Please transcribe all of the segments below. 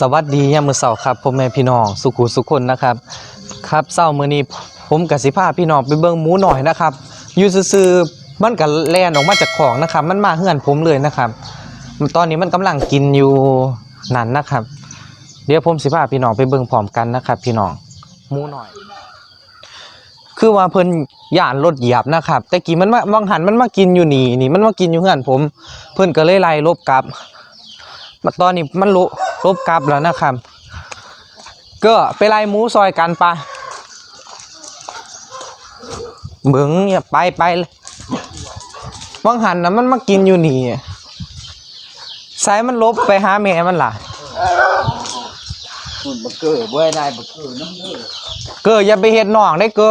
สวัสดียามมื้อเช้าครับพ่อแม่พี่น้องสุขุสุขคนนะครับ ครับเช้ามื้อนี้ผมกับสิพาพี่น้องไปเบิ่งหมูหน่อยนะครับอยู่ซื่อๆมันก็แล่นออกมาจากของนะครับ มันมาเฮือนผมเลยนะครับ ตอนนี้มันกำลังกินอยู่นั่นนะครับ เดี๋ยวผมสิพาพี่น้องไปเบิ่งพร้อมกันนะครับ พี่น้องหมูหน่อย คือว่าเพิ่นย่านรถเหยียบนะครับแต่กี้มันมาบางหันมันมากินอยู่นี่นี่มันมากินอยู่เฮือนผม เพิ่นก็เลยไล่ลบกลับตอนนี้มันลบ ลบกลับแล้วนะครับ ก็ไปไล่หมูซอยกันปะเบิงเนี่ยไปไปวังหันนะมันมากินอยู่นี่สายมันลบไปหาแม่มันล่ะบักเกอร์บ่ได้บักเกอร์น้ำเด้อเกออย่าไปเฮ็ดน้องได้เกอ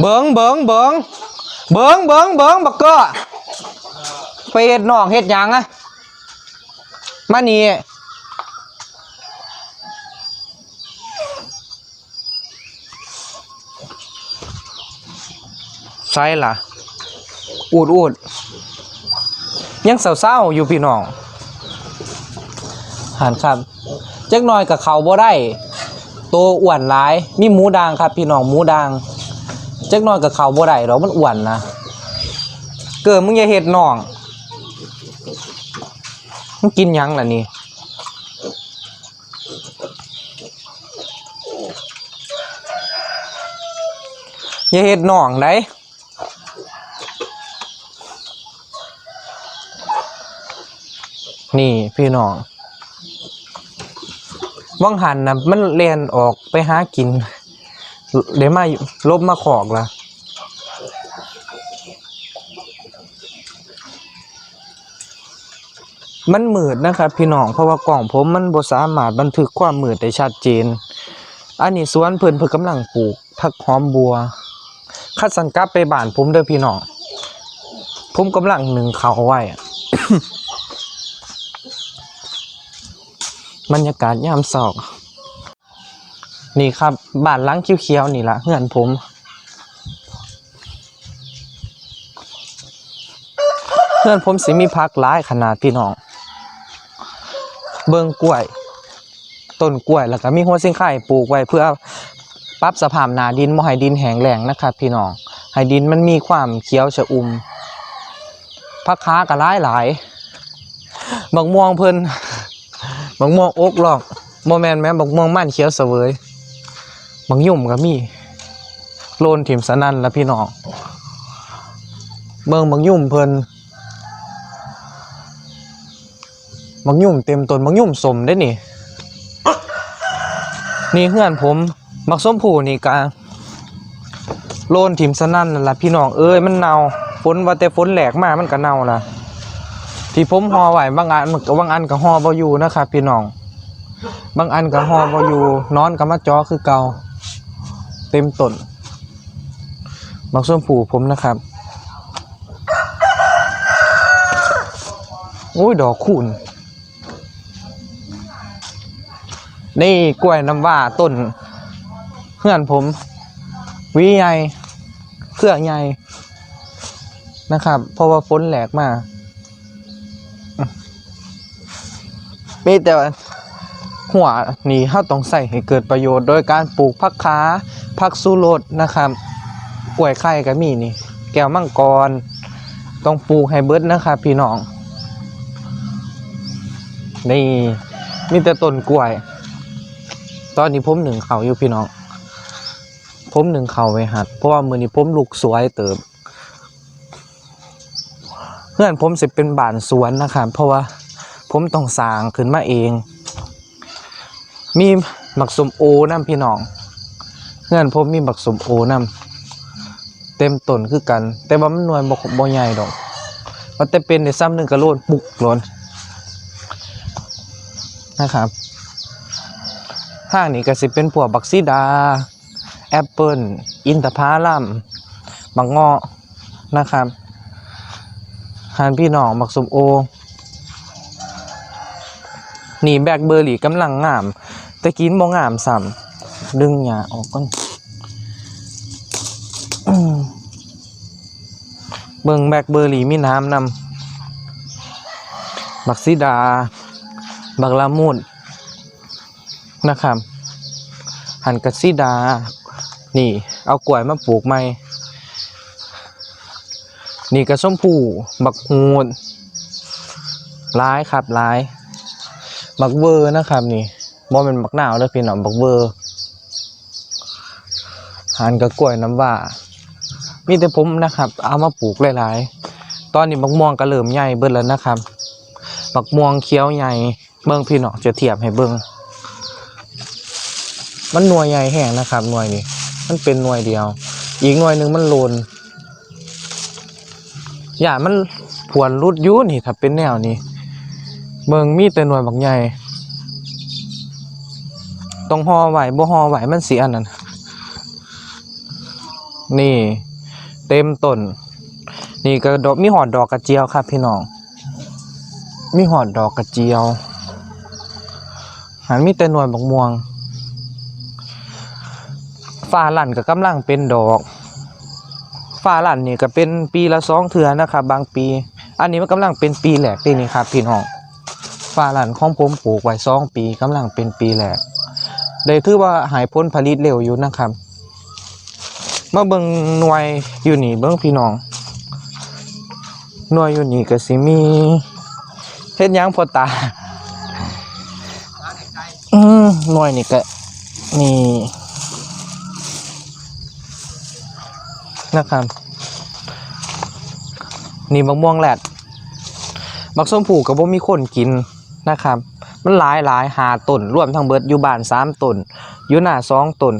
เบิงเบิงเบิงเบิงเบิงเบิงบักเกอไปเฮ็ดน้องเฮ็ดหยังอะมานี่ ใช่ล่ะ อูดอูดยังเศร้าๆอยู่พี่น้องหันครับจักหน่อยกับเขาบ่ได้ตัวอ้วนหลาย มีหมูดางครับ พี่น้องหมูดางจักหน่อยกับเขาบ่ได้หรอกมันอ้วนนะเกิดมึงอย่าเฮ็ดน้องมึงกินยังล่ะนี่อย่าเฮ็ดน้องได้ นี่พี่น้องว่างหันนะมันเรียนออกไปหากิน เดี๋ยวมาลบมาขอกละมันมืดนะครับพี่น้องเพราะว่ากล่องผมมันบสามารถบันทึกความมืดได้ชัดเจน อันนี้สวนเพิ่นเพิ่นกำลังปลูกผักหอมบัวคัดสันกลับไปบ้านผมเด้อพี่น้องผมกำลังหนึ่งเขาไว้อะ บรรยากาศยามเช้านี่ครับบ้านหลังเขียวๆนี่ละเฮือนผมเฮือนผมสิมีพักหลายขนาดพี่น้อง เบิ่งกล้วย ต้นกล้วยแล้วก็มีหัวซิงไข่ปลูกไว้เพื่อปรับสภาพหนาดินบ่ให้ดินแห้งแล้งนะครับพี่น้องให้ดินมันมีความเขียวชอุ่มพักค้าก็หลายหลายบักม่วงเพิ่น บักม่วงอกหรอกโมแมนแม่บักม่วงมันเขียวเสวยบักยุ่มก็มีโลนถิ่มสนั่นละพี่น้องเบิ่งบักยุ่มเพิ่นบักยุ่มเต็มต้นบักยุ่มสมได้นี่ นี่เพื่อนผมบักส้มผูนี่กะโลนถิ่มสนั่นนั่นละพี่น้องเอ้ยมันเน่าฝนว่าแต่ฝนแหลกมามันก็เน่าล่ะ ที่ผมห่อไว้บางอันมันก็บางอันก็ห่อบ่อยู่นะครับพี่น้อง บางอันก็ห่อบ่อยู่นอนก็มาจอคือเก่าเต็มต้นบักส้มผูผมนะครับโอ้ยดอกคูณนี่กล้วยน้ำว้าต้นเพื่อนผมวีใหญ่เครือใหญ่นะครับ เพราะว่าฝนแหลกมา มีแต่หัวนี่เราต้องใส่ให้เกิดประโยชน์โดยการปลูกผักขาผักสูรสนะครับกล้วยไข่ก็มีนี่ แก้วมังกร ต้องปลูกให้เบิดนะครับพี่น้อง นี่มีแต่ต้นกล้วย ตอนนี้ผมหนึ่งเขาอยู่พี่น้องผมหนึ่งเขาไว้หัดเพราะว่ามือนี้ผมลูกสวยเติบเพื่อนผมสิเป็นบ้านสวนนะครับเพราะว่า ผมต้องสร้างขึ้นมาเอง มีหมักสมโอนํพี่น้องเพื่อนผมมีหมักสมโอนํเต็มต้นคือกัน แต่ว่ามันหน่วยบ่บ่ใหญ่ดอกมันแต่เป็นในซ้ำหนึ่งกระโลดปุกโลนนะครับห้างนี้ก็สิเป็นพวกบักซีดา แอปเปิลอินทผลัมบักเงาะนะครับหานพี่น้องบักสมโอ นี่แบล็คเบอร์รี่กำลังงาม แต่กินบ่งามซ้ำดึงหญ้าออกก่อนเบิ่งแบล็คเบอร์รี่มีน้ำนำบักซีดา บักละมุดนะครับหันกระซีดา นี่ เอากล้วยมาปลูกใหม่ นี่กระส้มผูบักฮูดร้ายครับร้าย บักเวอร์นะครับ นี่บ่เป็นบักหนาวเลยพี่น้องบักเวอร์หันกับกล้วยน้ำว่า มีแต่ผมนะครับ เอามาปลูกหลายๆ ตอนนี้บักม่วงก็เริ่มใหญ่เบิดแล้วนะครับ บักม่วงเขียวใหญ่เบิ่งพี่น้องจะเทียบให้เบิ่งมันหน่วยใหญ่แห้งนะครับหน่วยนี้มันเป็นหน่วยเดียว อีกหน่วยหนึ่งมันโลนอย่ามันผวนรุดยุนี่ถ้าเป็นแนวนี้ เบิ่งมีแต่หน่วยบักใหญ่ต้องห่อไหวบ่ห่อไหวมันเสียอันนั้นนี่ เต็มต้น นี่ก็ดอกมีหอดดอกกระเจียวครับพี่น้อง มีหอดดอกกระเจียวหันมีแต่หน่วยบักม่วงฟ้าลั่นก็กำลังเป็นดอกฟ้าลั่นนี่ก็เป็นปีละสองเทือนะครับ บางปี อันนี้มันกำลังเป็นปีแรกนี่นี่ครับพี่น้อง ฟ้าลันของผมปลูกไว้สองปีกำลังเป็นปีแรกได้ถือว่าหายพ้นผลิตเร็วอยู่นะครับมาเบิ่งหน่วยอยู่นี่เบิ่งพี่น้องหน่วยอยู่นี่ก็สิมีเฮ็ดยังพอตาอืมหน่วยนี่ก็นี่นะครับนี่มะม่วงแหลดบักส้มผูกับบ่มีคนกิน นะครับ มันหลายหลายหาต้นรวมทั้งเบิดอยู่บ้านสามต้นอยู่หน้าสองต้น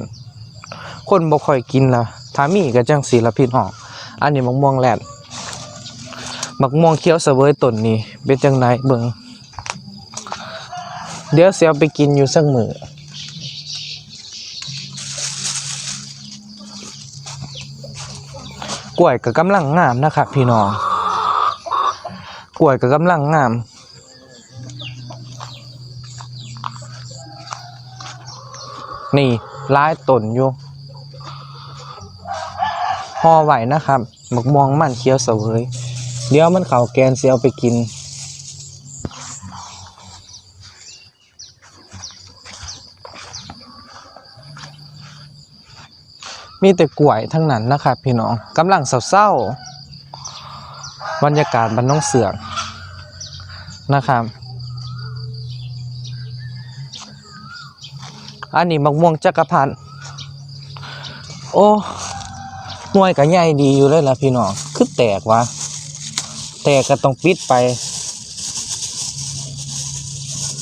คนบ่ค่อยกินละถ้ามีก็จังสีละพี่น้องอันนี้มะม่วงแหลดมะม่วงเขียวเสวยต้นนี่เป็นจังไดเบิ่งเดี๋ยวเสียไปกินอยู่สักมือกล้วยก็กำลังงามนะครับพี่น้องกล้วยก็กำลังงาม นี่ลายตนอยู่ห่อไหวนะครับหมกมองมันเคี้ยวเสวยเดี๋ยวมันเข่าแกนเสียเอาไปกิน มีแต่กล้วยทั้งนั้นนะครับพี่น้องกำลังเศร้าๆบรรยากาศบ้านน้องเสือกนะครับ อันนี้มะม่วงจักรพันโอ้หน่วยก็ใหญ่ดีอยู่เลยล่ะพี่น้องคือแตกวะแตกก็ต้องปิดไป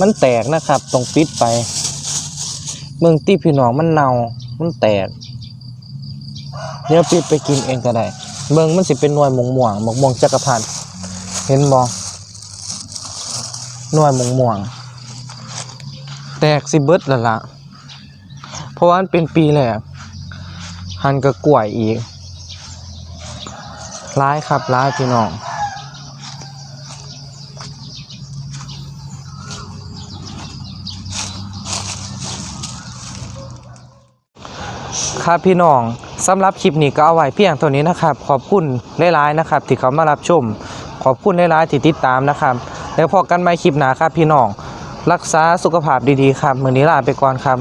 มันแตกนะครับต้องปิดไป เมืองตีพี่น้องมันเน่ามันแตกเดี๋ยวปิดไปกินเองก็ได้เบิ่งมันสิเป็นหน่วยมงม่วงมกม่วงจักรพันเห็นบ่หน่วยมงม่วง แตกสิเบิดละละ ราะว่ามันเป็นปีแรกหันก็กล้วยอีกร้ายครับร้ายพี่น้องครับพี่น้องสำหรับคลิปนี้ก็เอาไว้เพียงเท่านี้นะครับ ขอบคุณหลายๆนะครับ ที่เขามารับชม ขอบคุณหลายๆที่ติดตามนะครับ แล้วพอกันใหม่คลิปหน้าครับพี่น้อง รักษาสุขภาพดีๆครับ มือนี้ลาไปก่อนครับ